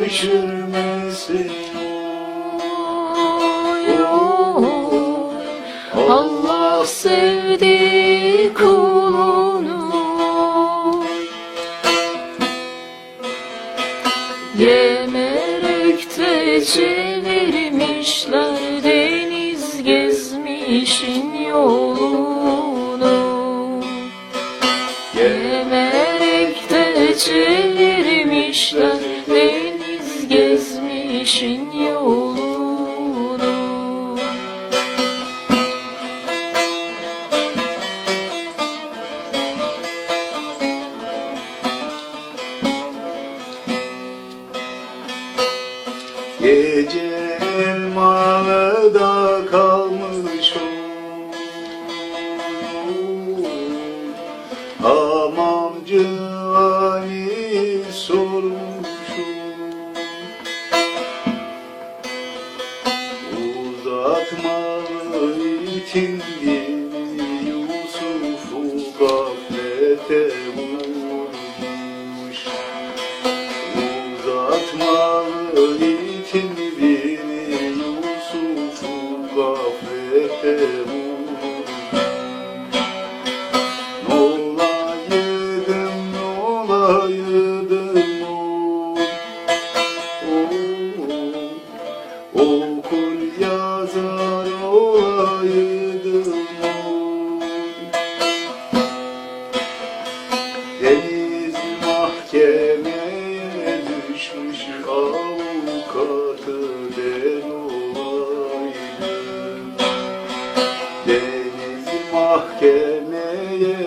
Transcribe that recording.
düşürmesin Oy, oy. Allah sevdi kulunu Yemerekte çevirmişler deniz gezmişin yolunu Yemerekte çevirmişler deniz gezmişin yolunu. Gece elmalıda kalmış o Hamamcı İtin gibi Yusuf'u gaflete vurmuş Uzatmalı itin biri Yusuf'u gaflete vurmuş Nolaydım, nolaydım o Okur yazar olaydım Deniz mahkemeye düşmüş avukatı ben olaydım. Deniz mahkemeye